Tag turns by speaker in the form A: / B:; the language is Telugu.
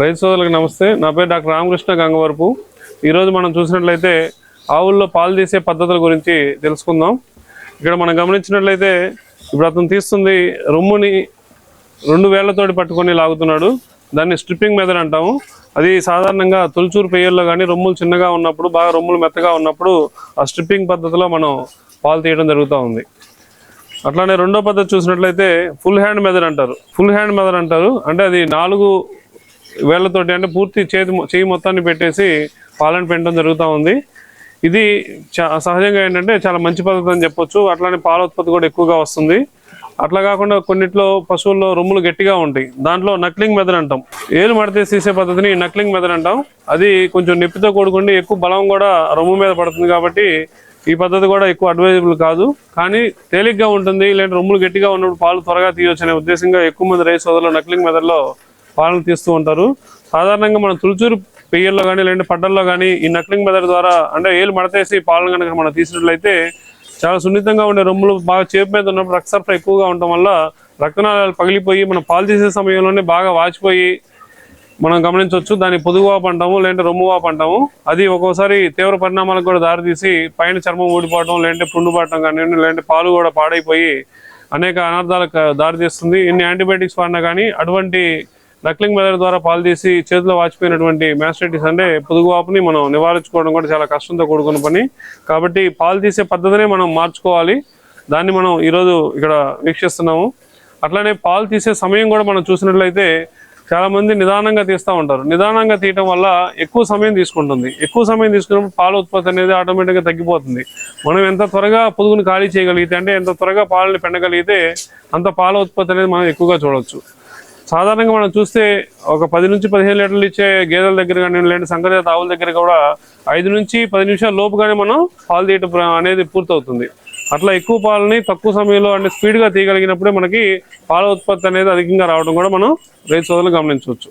A: రైతు సోదరులకు నమస్తే. నా పేరు డాక్టర్ రామకృష్ణ గంగవరపు. ఈరోజు మనం చూసినట్లయితే ఆవుల్లో పాలు తీసే పద్ధతుల గురించి తెలుసుకుందాం. ఇక్కడ మనం గమనించినట్లయితే ఇప్పుడు అతను తీస్తుంది రొమ్ముని రెండు వేళ్ళతోటి పట్టుకొని లాగుతున్నాడు. దాన్ని స్ట్రిప్పింగ్ మెథడ్ అంటాము. అది సాధారణంగా తొలిచూరు పెయ్యల్లో కానీ రొమ్ములు చిన్నగా ఉన్నప్పుడు బాగా రొమ్ములు మెత్తగా ఉన్నప్పుడు ఆ స్ట్రిప్పింగ్ పద్ధతిలో మనం పాలు తీయడం జరుగుతూ ఉంది. అట్లానే రెండో పద్ధతి చూసినట్లయితే ఫుల్ హ్యాండ్ మెథడ్ అంటారు. ఫుల్ హ్యాండ్ మెథడ్ అంటారు. అంటే అది నాలుగు వేళ్ళతోటి అంటే పూర్తి చేతి చేయి మొత్తాన్ని పెట్టేసి పాలను పెంచడం జరుగుతూ ఉంది. ఇది చా సహజంగా ఏంటంటే చాలా మంచి పద్ధతి అని చెప్పొచ్చు. అట్లానే పాల ఉత్పత్తి కూడా ఎక్కువగా వస్తుంది. అట్లా కాకుండా కొన్నిట్లో పశువుల్లో రొమ్ములు గట్టిగా ఉంటాయి. దాంట్లో నక్లింగ్ మెథడ్ అంటాం. ఏలు మడితే తీసే పద్ధతిని నక్లింగ్ మెథడ్ అంటాం. అది కొంచెం నొప్పితో కూడుకుండి ఎక్కువ బలం కూడా రొమ్ము మీద పడుతుంది కాబట్టి ఈ పద్ధతి కూడా ఎక్కువ అడ్వైజబుల్ కాదు. కానీ తేలిగ్గా ఉంటుంది. ఇలాంటి రొమ్ములు గట్టిగా ఉన్నప్పుడు పాలు త్వరగా తీయొచ్చు అనే ఉద్దేశంగా ఎక్కువ మంది రైస్ సోదరులు నక్లింగ్ మెథడ్లో పాలన తీస్తూ ఉంటారు. సాధారణంగా మనం తులుచూరు పెయ్యల్లో కానీ లేదంటే పడ్డల్లో కానీ ఈ నక్లింగ్ మెథడ్ ద్వారా అంటే ఏలు మడతేసి పాలన కనుక మనం తీసినట్లయితే చాలా సున్నితంగా ఉండే రొమ్ములు బాగా చేపు మీద ఉన్నప్పుడు రక్త ఎక్కువగా ఉండటం వల్ల రక్తనాళాలు పగిలిపోయి మనం పాలు తీసే సమయంలోనే బాగా వాచిపోయి మనం గమనించవచ్చు. దాన్ని పొదుగు వాపు అంటాము లేదంటే రొమ్ము వాపు అంటాము. అది ఒక్కోసారి తీవ్ర పరిణామాలకు కూడా దారితీసి పైన చర్మం ఊడిపోవడం లేదంటే పుండు పడటం కానివ్వండి లేదంటే పాలు కూడా పాడైపోయి అనేక అనర్థాలకు దారితీస్తుంది. ఎన్ని యాంటీబయాటిక్స్ వాడినా కానీ అటువంటి నక్లింగ్ బెదర్ ద్వారా పాలు తీసి చేతిలో వాచిపోయినటువంటి మ్యాస్టైటిస్ అంటే పొదుగు వాపుని మనం నివారించుకోవడం కూడా చాలా కష్టంతో కూడుకున్న పని. కాబట్టి పాలు తీసే పద్ధతినే మనం మార్చుకోవాలి. దాన్ని మనం ఈరోజు ఇక్కడ వీక్షిస్తున్నాము. అట్లానే పాలు తీసే సమయం కూడా మనం చూసినట్లయితే చాలామంది నిదానంగా తీస్తూ ఉంటారు. నిదానంగా తీయటం వల్ల ఎక్కువ సమయం తీసుకుంటుంది. ఎక్కువ సమయం తీసుకున్నప్పుడు పాల ఉత్పత్తి అనేది ఆటోమేటిక్గా తగ్గిపోతుంది. మనం ఎంత త్వరగా పొదుగుని ఖాళీ చేయగలిగితే అంటే ఎంత త్వరగా పాలని పెండగలిగితే అంత పాల ఉత్పత్తి అనేది మనం ఎక్కువగా చూడవచ్చు. సాధారణంగా మనం చూస్తే ఒక పది నుంచి పదిహేను లీటర్లు ఇచ్చే గేదెల దగ్గర కానీ లేదంటే సంకరజాత ఆవుల దగ్గర కూడా ఐదు నుంచి పది నిమిషాల లోపుగానే మనం పాలు తీయటం అనేది పూర్తవుతుంది. అట్లా ఎక్కువ పాలని తక్కువ సమయంలో అంటే స్పీడ్గా తీయగలిగినప్పుడే మనకి పాల ఉత్పత్తి అనేది అధికంగా రావడం కూడా మనం రైతు సోదరులు గమనించవచ్చు.